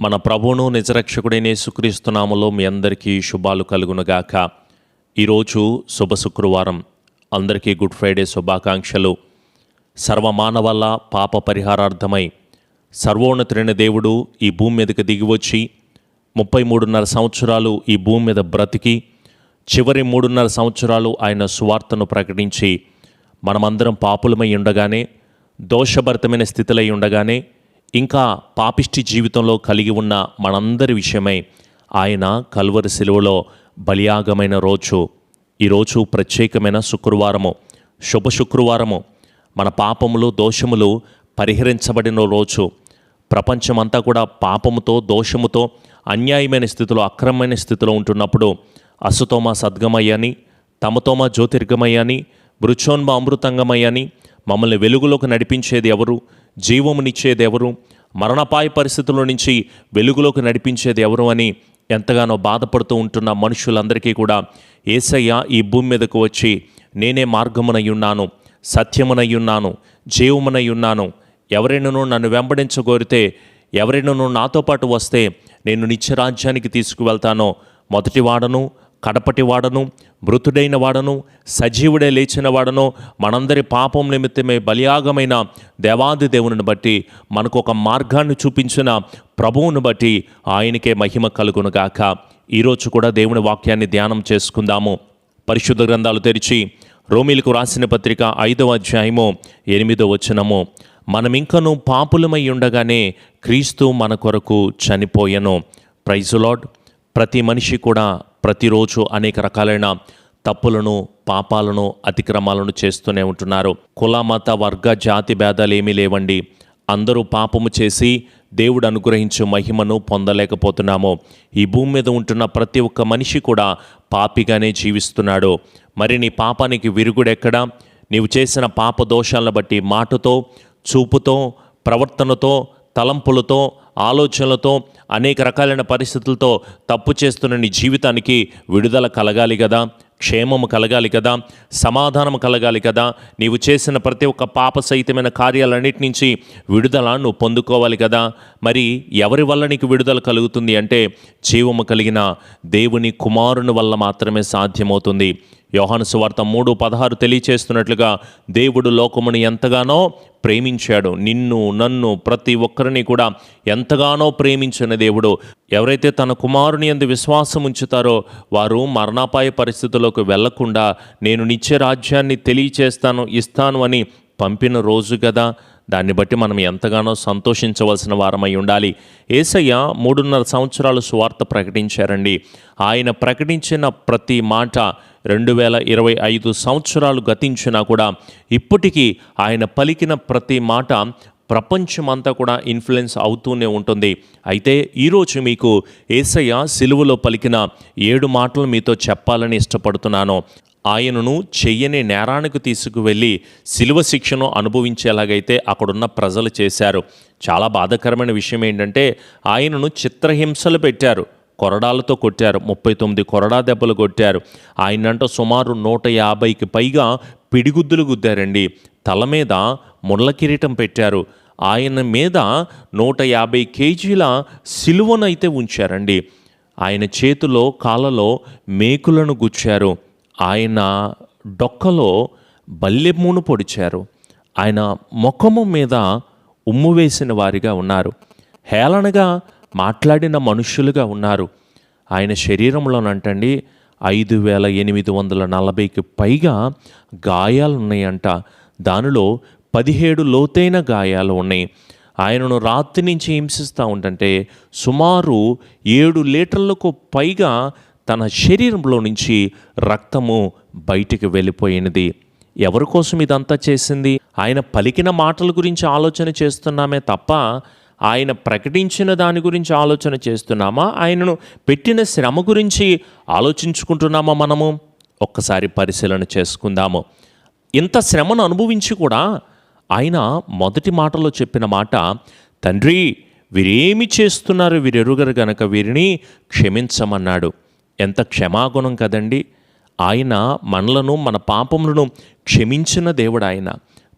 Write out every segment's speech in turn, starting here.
మన ప్రభువును నిజరక్షకుడైన సుక్రీస్తునామలో మీ అందరికీ శుభాలు కలుగునుగాక. ఈరోజు శుభ శుక్రవారం. అందరికీ గుడ్ ఫ్రైడే శుభాకాంక్షలు. సర్వమానవల్ల పాప పరిహారార్థమై సర్వోన్నతుడైన దేవుడు ఈ భూమి మీదకి దిగివచ్చి ముప్పై మూడున్నర సంవత్సరాలు ఈ భూమి మీద బ్రతికి చివరి మూడున్నర సంవత్సరాలు ఆయన సువార్తను ప్రకటించి మనమందరం పాపులమై ఉండగానే దోషభరితమైన స్థితిలో ఉండగానే ఇంకా పాపిష్టి జీవితంలో కలిగి ఉన్న మనందరి విషయమై ఆయన కల్వరి శిలువలో బలియాగమైన రోజు. ఈరోజు ప్రత్యేకమైన శుక్రవారము. శుభ శుక్రవారము. మన పాపములు దోషములు పరిహరించబడిన రోజు. ప్రపంచమంతా కూడా పాపముతో దోషముతో అన్యాయమైన స్థితిలో అక్రమమైన స్థితిలో ఉంటున్నప్పుడు అసుతోమ సద్గమయ్యని తమతోమ జ్యోతిర్గమయ్యని బృచోన్మ అమృతంగమయ్యని మమ్మల్ని వెలుగులోకి నడిపించేది ఎవరు? జీవమునిచ్చేది ఎవరు? మరణపాయ పరిస్థితుల నుంచి వెలుగులోకి నడిపించేది ఎవరు అని ఎంతగానో బాధపడుతూ ఉంటున్న మనుషులందరికీ కూడా ఏసయ్య ఈ భూమి మీదకు వచ్చి నేనే మార్గమునై ఉన్నాను సత్యమునై ఉన్నాను జీవమునై ఉన్నాను ఎవరైనాను నన్ను వెంబడించగోరితే ఎవరైనాను నాతో పాటు వస్తే నేను నిత్యరాజ్యానికి తీసుకువెళ్తానో మొదటి వాడను కడపటి వాడను మృతుడైన వాడను సజీవుడే లేచిన వాడను మనందరి పాపం నిమిత్తమే బలియాగమైన దేవాది దేవుని బట్టి మనకు ఒక మార్గాన్ని చూపించిన ప్రభువును బట్టి ఆయనకే మహిమ కలుగునుగాక ఈరోజు కూడా దేవుని వాక్యాన్ని ధ్యానం చేసుకుందాము. పరిశుద్ధ గ్రంథాలు తెరిచి రోమిలకు రాసిన పత్రిక ఐదవ అధ్యాయము ఎనిమిదో వచనము. మనమింకను పాపులమై ఉండగానే క్రీస్తు మన కొరకు చనిపోయెను. ప్రైజులాడ్ ప్రతి మనిషి కూడా ప్రతిరోజు అనేక రకాలైన తప్పులను పాపాలను అతిక్రమాలను చేస్తూనే ఉంటున్నారు. కుల మత వర్గ జాతి భేదాలు ఏమీ లేవండి. అందరూ పాపము చేసి దేవుడు అనుగ్రహించే మహిమను పొందలేకపోతున్నాము. ఈ భూమి మీద ఉంటున్న ప్రతి ఒక్క మనిషి కూడా పాపిగానే జీవిస్తున్నాడు. మరి నీ పాపానికి విరుగుడెక్కడా? నీవు చేసిన పాప దోషాలను బట్టి మాటతో చూపుతో ప్రవర్తనతో తలంపులతో ఆలోచనలతో అనేక రకాలైన పరిస్థితులతో తప్పు చేస్తున్న నీ జీవితానికి విడుదల కలగాలి కదా క్షేమము కలగాలి కదా సమాధానం కలగాలి కదా. నీవు చేసిన ప్రతి ఒక్క పాప సహితమైన కార్యాలన్నిటి నుంచి విడుదల నువ్వు పొందుకోవాలి కదా. మరి ఎవరి వల్ల నీకు విడుదల కలుగుతుంది అంటే జీవము కలిగిన దేవుని కుమారుని వల్ల మాత్రమే సాధ్యమవుతుంది. యోహాను సువార్త మూడు పదహారు తెలియచేస్తున్నట్లుగా దేవుడు లోకమును ఎంతగానో ప్రేమించాడు. నిన్ను నన్ను ప్రతి ఒక్కరిని కూడా ఎంతగానో ప్రేమించిన దేవుడు. ఎవరైతే తన కుమారుని ఎందు విశ్వాసం ఉంచుతారో వారు మరణాపాయ పరిస్థితుల్లోకి వెళ్ళకుండా నేను నిత్య రాజ్యాన్ని తెలియచేస్తాను ఇస్తాను అని పంపిన రోజు కదా దాన్ని బట్టి మనం ఎంతగానో సంతోషించవలసిన వారమై ఉండాలి. ఏసయ్య మూడున్నర సంవత్సరాలు సువార్త ప్రకటించారండి. ఆయన ప్రకటించిన ప్రతి మాట రెండు వేల ఇరవై ఐదు సంవత్సరాలు గతించినా కూడా ఇప్పటికీ ఆయన పలికిన ప్రతి మాట ప్రపంచమంతా కూడా ఇన్ఫ్లుయెన్స్ అవుతూనే ఉంటుంది. అయితే ఈరోజు మీకు ఏసయ్య సిలువలో పలికిన ఏడు మాటలు మీతో చెప్పాలని ఇష్టపడుతున్నాను. ఆయనను చెయ్యని నేరానికి తీసుకువెళ్ళి శిలువ శిక్షను అనుభవించేలాగైతే అక్కడున్న ప్రజలు చేశారు. చాలా బాధాకరమైన విషయం ఏంటంటే ఆయనను చిత్రహింసలు పెట్టారు. కొరడాలతో కొట్టారు. ముప్పై తొమ్మిది కొరడా దెబ్బలు కొట్టారు. ఆయనంట సుమారు నూట యాభైకి పైగా పిడిగుద్దులు గుద్దారండి. తల మీద ముళ్ళ కిరీటం పెట్టారు. ఆయన మీద నూట యాభై కేజీల సిలువనైతే ఉంచారండి. ఆయన చేతిలో కాళ్ళలో మేకులను గుచ్చారు. ఆయన డొక్కలో బల్లెమ్మును పొడిచారు. ఆయన ముఖము మీద ఉమ్ము వేసిన వారిగా ఉన్నారు. హేళనగా మాట్లాడిన మనుష్యులుగా ఉన్నారు. ఆయన శరీరంలోనంటండి ఐదు వేల ఎనిమిది వందల నలభైకి పైగా గాయాలు ఉన్నాయంట దానిలో పదిహేడు లోతైన గాయాలు ఉన్నాయి. ఆయనను రాత్రి నుంచి హింసిస్తూ ఉంటంటే సుమారు ఏడు లీటర్లకు పైగా తన శరీరంలో నుంచి రక్తము బయటికి వెళ్ళిపోయినది. ఎవరి కోసం ఇదంతా చేసింది? ఆయన పలికిన మాటల గురించి ఆలోచన చేస్తున్నామే తప్ప ఆయన ప్రకటించిన దాని గురించి ఆలోచన చేస్తున్నామా? ఆయనను పెట్టిన శ్రమ గురించి ఆలోచించుకుంటున్నామా మనము? ఒక్కసారి పరిశీలన చేసుకుందాము. ఇంత శ్రమను అనుభవించి కూడా ఆయన మొదటి మాటలో చెప్పిన మాట తండ్రి వీరేమి చేస్తున్నారు? వీరెరుగరు గనక వీరిని క్షమించమన్నాడు. ఎంత క్షమాగుణం కదండి! ఆయన మనలను మన పాపములను క్షమించిన దేవుడు ఆయన.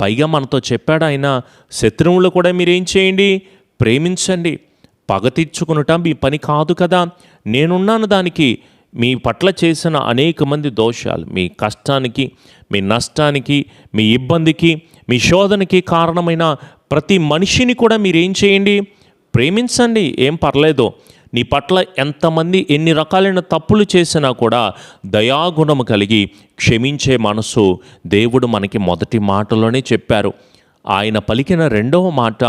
పైగా మనతో చెప్పాడు ఆయన శత్రువులు కూడా మీరేం చేయండి? ప్రేమించండి. పగ తీర్చుకునుట మీ పని కాదు కదా. నేనున్నాను దానికి. మీ పట్ల చేసిన అనేక మంది దోషాలు. మీ కష్టానికి మీ నష్టానికి మీ ఇబ్బందికి మీ శోధనకి కారణమైన ప్రతి మనిషిని కూడా మీరేం చేయండి? ప్రేమించండి. ఏం పర్లేదు. నీ పట్ల ఎంతమంది ఎన్ని రకాలైన తప్పులు చేసినా కూడా దయాగుణము కలిగి క్షమించే మనసు దేవుడు మనకి మొదటి మాటలోనే చెప్పారు. ఆయన పలికిన రెండవ మాట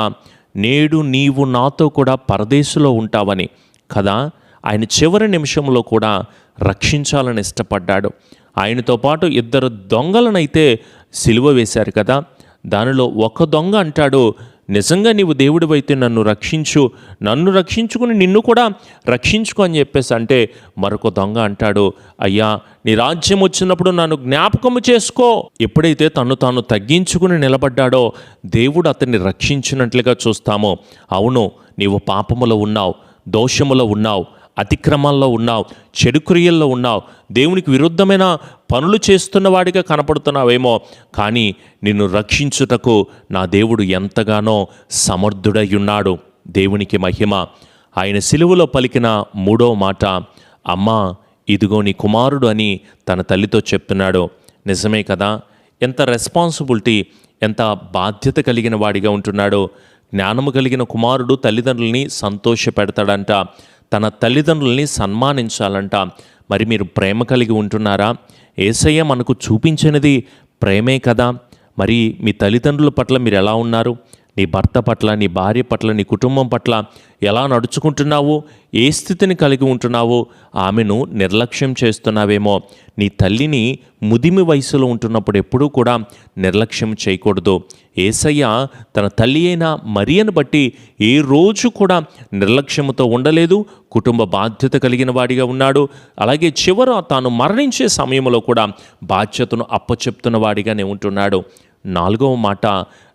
నేడు నీవు నాతో కూడా పరదేశంలో ఉంటావని కదా? ఆయన చివరి నిమిషంలో కూడా రక్షించాలని ఇష్టపడ్డాడు. ఆయనతో పాటు ఇద్దరు దొంగలనైతే సిలువ వేశారు కదా? దానిలో ఒక దొంగ అంటాడు నిజంగా నీవు దేవుడివైతే నన్ను రక్షించు నన్ను రక్షించుకుని నిన్ను కూడా రక్షించుకో అని చెప్పేసి అంటే మరొక దొంగ అంటాడు అయ్యా నీ రాజ్యం వచ్చినప్పుడు నన్ను జ్ఞాపకము చేసుకో. ఎప్పుడైతే తను తాను తగ్గించుకుని నిలబడ్డాడో దేవుడు అతన్ని రక్షించినట్లుగా చూస్తామో. అవును నీవు పాపములో ఉన్నావు దోషములో ఉన్నావు అతిక్రమాల్లో ఉన్నావు చెడు క్రియల్లో ఉన్నావు దేవునికి విరుద్ధమైన పనులు చేస్తున్నవాడిగా కనపడుతున్నావేమో కానీ నిన్ను రక్షించుటకు నా దేవుడు ఎంతగానో సమర్థుడై ఉన్నాడు దేవునికి మహిమ. ఆయన సిలువలో పలికిన మూడో మాట అమ్మా ఇదిగో నీ కుమారుడు అని తన తల్లితో చెప్తున్నాడు. నిజమే కదా? ఎంత రెస్పాన్సిబిలిటీ ఎంత బాధ్యత కలిగిన వాడిగా ఉంటున్నాడో. జ్ఞానము కలిగిన కుమారుడు తల్లిదండ్రుల్ని సంతోషపెడతాడంట. తన తల్లిదండ్రుల్ని సన్మానించాలంట. మరి మీరు ప్రేమ కలిగి ఉంటున్నారా? ఏసయ్య మనకు చూపించినది ప్రేమే కదా. మరి మీ తల్లిదండ్రుల పట్ల మీరు ఎలా ఉన్నారు? నీ భర్త పట్ల నీ భార్య పట్ల నీ కుటుంబం పట్ల ఎలా నడుచుకుంటున్నావో ఏ స్థితిని కలిగి ఉంటున్నావో ఆమెను నిర్లక్ష్యం చేస్తున్నావేమో నీ తల్లిని ముదిమి వయసులో ఉంటున్నప్పుడు ఎప్పుడూ కూడా నిర్లక్ష్యం చేయకూడదు. ఏసయ్య తన తల్లి అయిన మరియను బట్టి ఏ రోజు కూడా నిర్లక్ష్యముతో ఉండలేదు కుటుంబ బాధ్యత కలిగిన వాడిగా ఉన్నాడు. అలాగే చివర తాను మరణించే సమయంలో కూడా బాధ్యతను అప్పచెప్తున్న వాడిగానే ఉంటున్నాడు. నాలుగవ మాట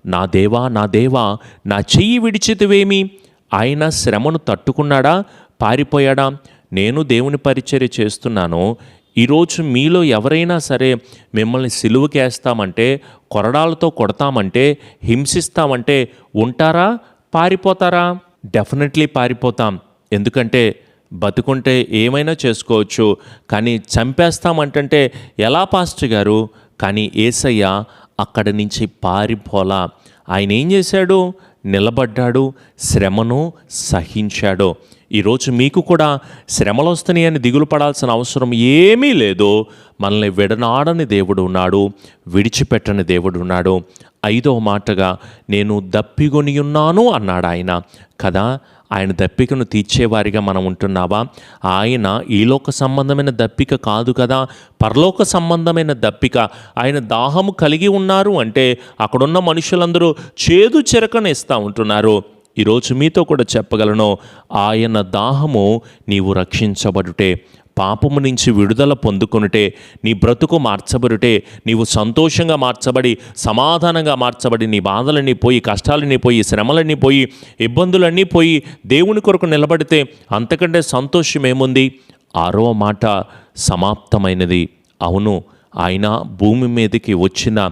నా దేవా నా దేవా నా చెయ్యి విడిచితివేమి? ఆయన శ్రమను తట్టుకున్నాడా? పారిపోయాడా? నేను దేవుని పరిచర్య చేస్తున్నాను. ఈరోజు మీలో ఎవరైనా సరే మిమ్మల్ని సిలువకేస్తామంటే కొరడాలతో కొడతామంటే హింసిస్తామంటే ఉంటారా? పారిపోతారా? డెఫినెట్లీ పారిపోతాం. ఎందుకంటే బతుకుంటే ఏమైనా చేసుకోవచ్చు. కానీ చంపేస్తామంటే ఎలా పాస్టర్ గారు? కానీ ఏసయ్య అక్కడి నుంచి పారిపోలా. ఆయన ఏం చేశాడు? నిలబడ్డాడు శ్రమను సహించాడు. ఈరోజు మీకు కూడా శ్రమలు వస్తున్నాయని దిగులు పడాల్సిన అవసరం ఏమీ లేదు. మనల్ని విడనాడని దేవుడు ఉన్నాడు విడిచిపెట్టని దేవుడు ఉన్నాడు. ఐదవ మాటగా నేను దప్పిగొని ఉన్నాను అన్నాడు ఆయన. కదా ఆయన దప్పికను తీర్చేవారిగా మనం ఉంటున్నావా? ఆయన ఈలోక సంబంధమైన దప్పిక కాదు కదా? పరలోక సంబంధమైన దప్పిక. ఆయన దాహము కలిగి ఉన్నారు అంటే అక్కడున్న మనుషులందరూ చేదు చెరకనేస్తూ ఉంటున్నారు. ఈరోజు మీతో కూడా చెప్పగలను ఆయన దాహము నీవు రక్షించబడుటే. పాపము నుంచి విడుదల పొందుకొనుటే నీ బ్రతుకు మార్చబడుటే నీవు సంతోషంగా మార్చబడి సమాధానంగా మార్చబడి నీ బాధలన్నీ పోయి కష్టాలన్నీ పోయి శ్రమలన్నీ పోయి ఇబ్బందులన్నీ పోయి దేవుని కొరకు నిలబడితే అంతకంటే సంతోషం ఏముంది? ఆరో మాట సమాప్తమైనది. అవును ఆయన భూమి మీదకి వచ్చిన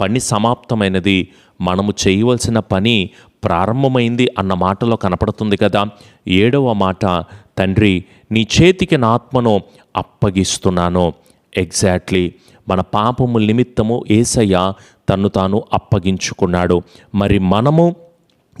పని సమాప్తమైనది. మనము చేయవలసిన పని ప్రారంభమైంది అన్న మాటలో కనపడుతుంది కదా. ఏడవ మాట తండ్రి నీ చేతికి నా ఆత్మను అప్పగిస్తున్నాను. ఎగ్జాక్ట్లీ మన పాపము నిమిత్తము ఏసయ్య తను తాను అప్పగించుకున్నాడు. మరి మనము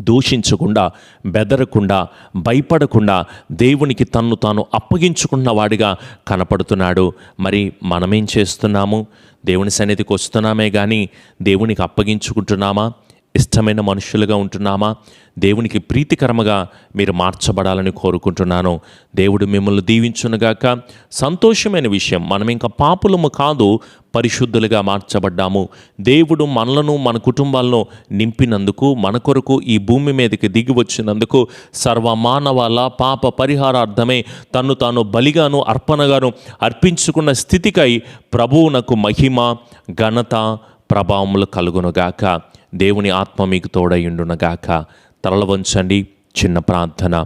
దూషించకుండా బెదరకుండా భయపడకుండా దేవునికి తన్ను తాను అప్పగించుకున్న వాడిగా కనపడుతున్నాడు. మరి మనమేం చేస్తున్నాము? దేవుని సన్నిధికి వస్తున్నామే కానీ దేవునికి అప్పగించుకుంటున్నామా? ఇష్టమైన మనుషులుగా ఉంటున్నామా? దేవునికి ప్రీతికరముగా మీరు మార్చబడాలని కోరుకుంటున్నాను. దేవుడు మిమ్మల్ని దీవించునుగాక. సంతోషమైన విషయం మనం ఇంకా పాపులము కాదు పరిశుద్ధులుగా మార్చబడ్డాము. దేవుడు మనలను మన కుటుంబాలను నింపినందుకు మన కొరకు ఈ భూమి మీదకి దిగి వచ్చినందుకు సర్వమానవాల పాప పరిహారార్థమే తన్ను తాను బలిగాను అర్పణగాను అర్పించుకున్న స్థితికై ప్రభువునకు మహిమ ఘనత ప్రభావములు కలుగునుగాక. దేవుని ఆత్మ మీకు తోడయుండునగాక. తలల వంచండి చిన్న ప్రార్థన.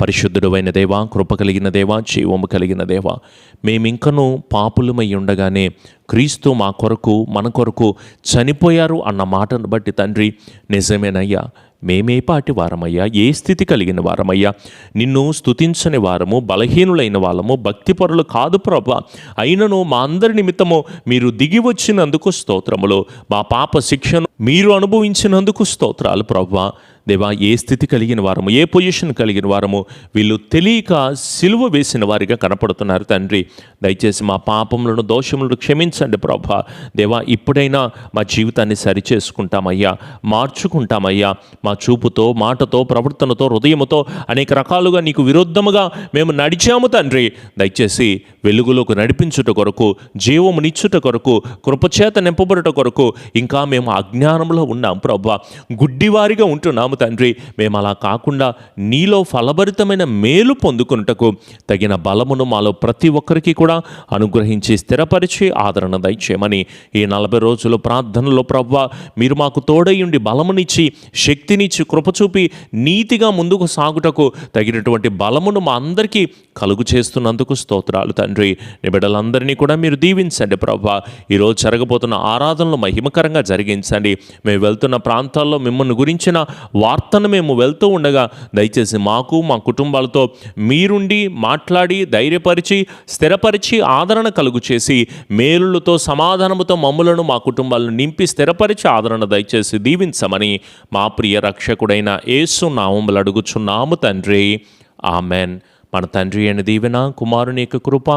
పరిశుద్ధుడైన దేవా కృప కలిగిన దేవా జీవము కలిగిన దేవా మేమింకనూ పాపులమై ఉండగానే క్రీస్తు మా కొరకు మన కొరకు చనిపోయారు అన్న మాటను బట్టి తండ్రి నిజమేనయ్యా. మేమేపాటి వారమయ్యా ఏ స్థితి కలిగిన వారమయ్యా. నిన్ను స్తుతించని వారము బలహీనులైన వాళ్ళము భక్తిపరులు కాదు ప్రభ. అయినను మా అందరి నిమిత్తము మీరు దిగి వచ్చినందుకు స్తోత్రములు. మా పాప శిక్షను మీరు అనుభవించినందుకు స్తోత్రాలు ప్రభా. దేవా ఏ స్థితి కలిగిన వారము ఏ పొజిషన్ కలిగిన వారము వీళ్ళు తెలియక సిలువ వేసిన వారిగా కనపడుతున్నారు తండ్రి. దయచేసి మా పాపములను దోషములను క్షమించండి ప్రభా. దేవా ఇప్పుడైనా మా జీవితాన్ని సరిచేసుకుంటామయ్యా మార్చుకుంటామయ్యా. మా చూపుతో మాటతో ప్రవర్తనతో హృదయముతో అనేక రకాలుగా నీకు విరుద్ధముగా మేము నడిచాము తండ్రి. దయచేసి వెలుగులోకి నడిపించుట కొరకు జీవమునిచ్చుట కొరకు కృపచేత నింపబడుట కొరకు ఇంకా మేము విధానంలో ఉన్నాం. ప్రభా గుడ్డివారిగా ఉంటున్నాము తండ్రి. మేము అలా కాకుండా నీలో ఫలభరితమైన మేలు పొందుకున్నటకు తగిన బలమును మాలో ప్రతి ఒక్కరికి కూడా అనుగ్రహించి స్థిరపరిచి ఆదరణ దయచేయమని ఈ నలభై రోజుల ప్రార్థనలో ప్రవ్వా మీరు మాకు తోడై ఉండి బలమునిచ్చి శక్తినిచ్చి కృపచూపి నీతిగా ముందుకు సాగుటకు తగినటువంటి బలమును మా అందరికీ కలుగు చేస్తున్నందుకు స్తోత్రాలు తండ్రి. నిబిడలందరినీ కూడా మీరు దీవించండి ప్రవ్వా ఈరోజు జరగబోతున్న ఆరాధనలు మహిమకరంగా జరిగించండి. మేము వెళ్తున్న ప్రాంతాల్లో మిమ్మల్ని గురించిన వార్తను మేము వెళ్తూ ఉండగా దయచేసి మాకు మా కుటుంబాలతో మీరుండి మాట్లాడి ధైర్యపరిచి స్థిరపరిచి ఆదరణ కలుగు చేసి మేలులతో సమాధానముతో మమ్ములను మా కుటుంబాలను నింపి స్థిరపరిచి ఆదరణ దయచేసి దీవించమని మా ప్రియ రక్షకుడైన యేసు నామములు అడుగుచున్నాము తండ్రి. ఆమెన్. మన తండ్రి అయిన దీవెన కుమారుని యొక్క కృప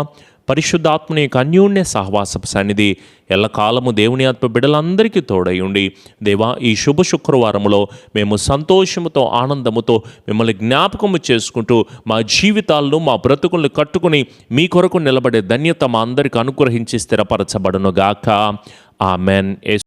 పరిశుద్ధాత్మని యొక్క అన్యోన్య సహవాస సన్నిధి ఎల్లకాలము దేవుని ఆత్మ బిడ్డలందరికీ తోడయుండి దేవా ఈ శుభ శుక్రవారములో మేము సంతోషముతో ఆనందముతో మిమ్మల్ని జ్ఞాపకము చేసుకుంటూ మా జీవితాలను మా బ్రతుకులను కట్టుకుని మీ కొరకు నిలబడే ధన్యత మా అందరికి అనుగ్రహించి స్థిరపరచబడునుగాక. ఆమెన్.